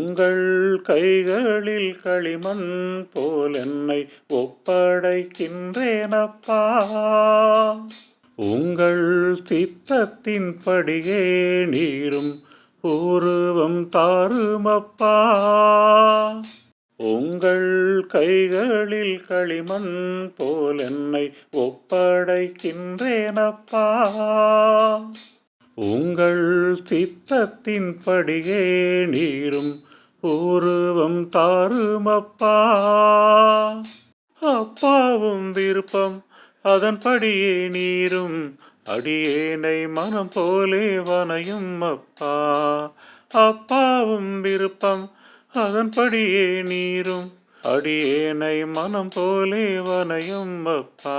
உங்கள் கைகளில் களிமண் போல் என்னை ஒப்படைக்கின்றேனப்பா. உங்கள் சித்தத்தின் படியே நீரும் பூர்வம் தாருமப்பா. உங்கள் கைகளில் களிமண் போல் என்னை ஒப்படைக்கின்றேனப்பா. உங்கள் சித்தத்தின் படியே நீரும் பூர்வம் தாரும் அப்பா அப்பாவும் விருப்பம் அதன்படியே நீரும் அடியேனை மனம் போலே வனையும் அப்பா. அப்பாவும் விருப்பம் அதன்படியே நீரும் அடியேனை மனம் போலே வனையும் அப்பா.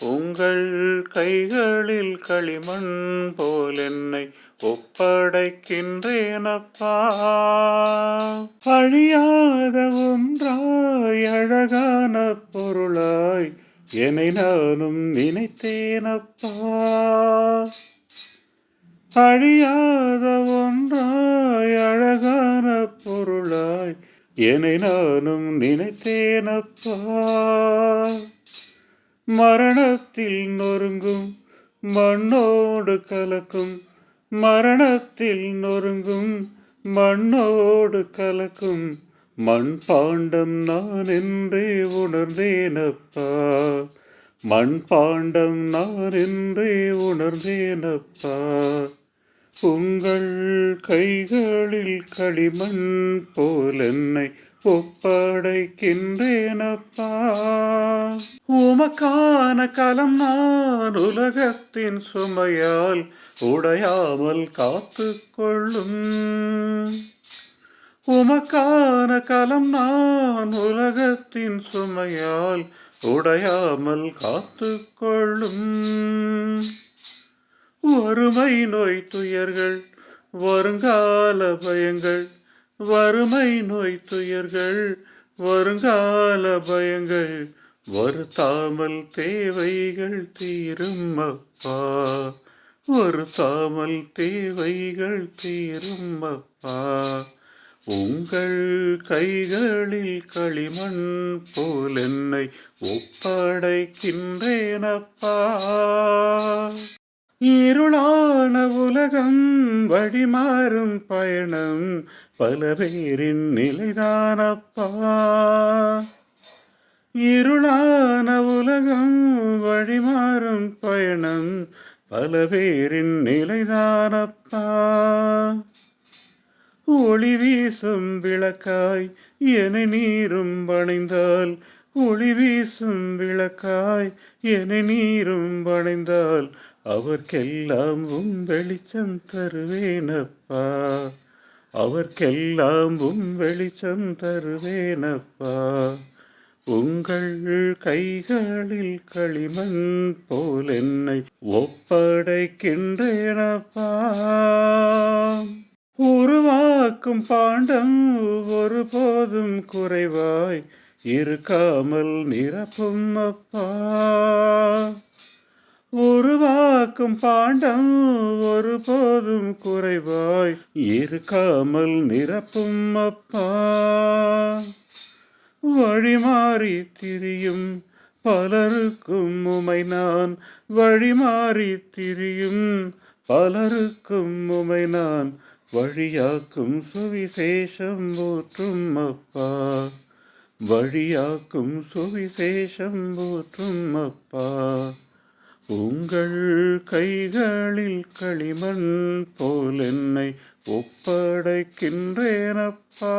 உங்கள் கைகளில் களிமண் போல் என்னை ஒப்படைக்கின்றேனப்பா. அழியாத ஒன்றாய் அழகான பொருளாய் என்னை நானும் நினைத்தேனப்பா. அழியாத ஒன்றாய் அழகான பொருளாய் என்னை நானும் நினைத்தேனப்பா. மரண மரணத்தில் நொறுங்கும் மண்ணோடு கலக்கும். மரணத்தில் நொறுங்கும் மண்ணோடு கலக்கும். மண் பாண்டம் நான் என்றே உணர்ந்தேனப்பா. மண் பாண்டம் நான் என்றே உணர்ந்தேனப்பா. உங்கள் கைகளில் களிமண் போல் என்னை ஒப்படைக்கின்றேனப்பா. உமக்கான கலம் நான் உலகத்தின் சுமையால் உடையாமல் காத்து கொள்ளும் உமக்கான கலம் நான் உலகத்தின் சுமையால் உடையாமல் காத்து கொள்ளும் வறுமை நோய் துயர்கள் வருங்கால பயங்கள் வறுமை நோய் துயர்கள் வருங்கால பயங்கள் வருத்தாமல் தேவைகள் தீரும் அப்பா வருத்தாமல் தேவைகள் தீரும் அப்பா உங்கள் கைகளில் களிமண் போல் என்னை ஒப்படைக்கின்றேனப்பா. இருளான உலகம் வழிமாறும் பயணம் பல பேரின் நிலைதானப்பா. இருளான உலகம் வழிமாறும் பயணம் பல பேரின் நிலைதானப்பா. ஒளி வீசும் விளக்காய் என நீரும் வணைந்தால் ஒளி வீசும் விளக்காய் என நீரும் வணைந்தால் அவர்க்கெல்லாம் உம் வெளிச்சம் தருவேனப்பா. அவர்க்கெல்லாம் உம் வெளிச்சம் தருவேனப்பா. உங்கள் கைகளில் களிமண் போல் என்னை ஒப்படைக்கின்றேனப்பா. உருவாக்கும் பாண்டம் ஒருபோதும் குறைவாய் இருக்காமல் நிரப்பும் அப்பா. உருவாக்கும் பாண்டம் ஒருபோதும் குறைவாய் இருக்காமல் நிரப்பும் அப்பா. வழிமாறி திரியும் பலருக்கும் உமை நான் வழிமாறி திரியும் பலருக்கும் உமை நான் வழியாக்கும் சுவிசேஷம் ஊற்றும் அப்பா. வழியாக்கும் சுவிசேஷம் ஊற்றும் அப்பா. உங்கள் கைகளில் களிமண் போல் என்னை ஒப்படைக்கின்றேனப்பா.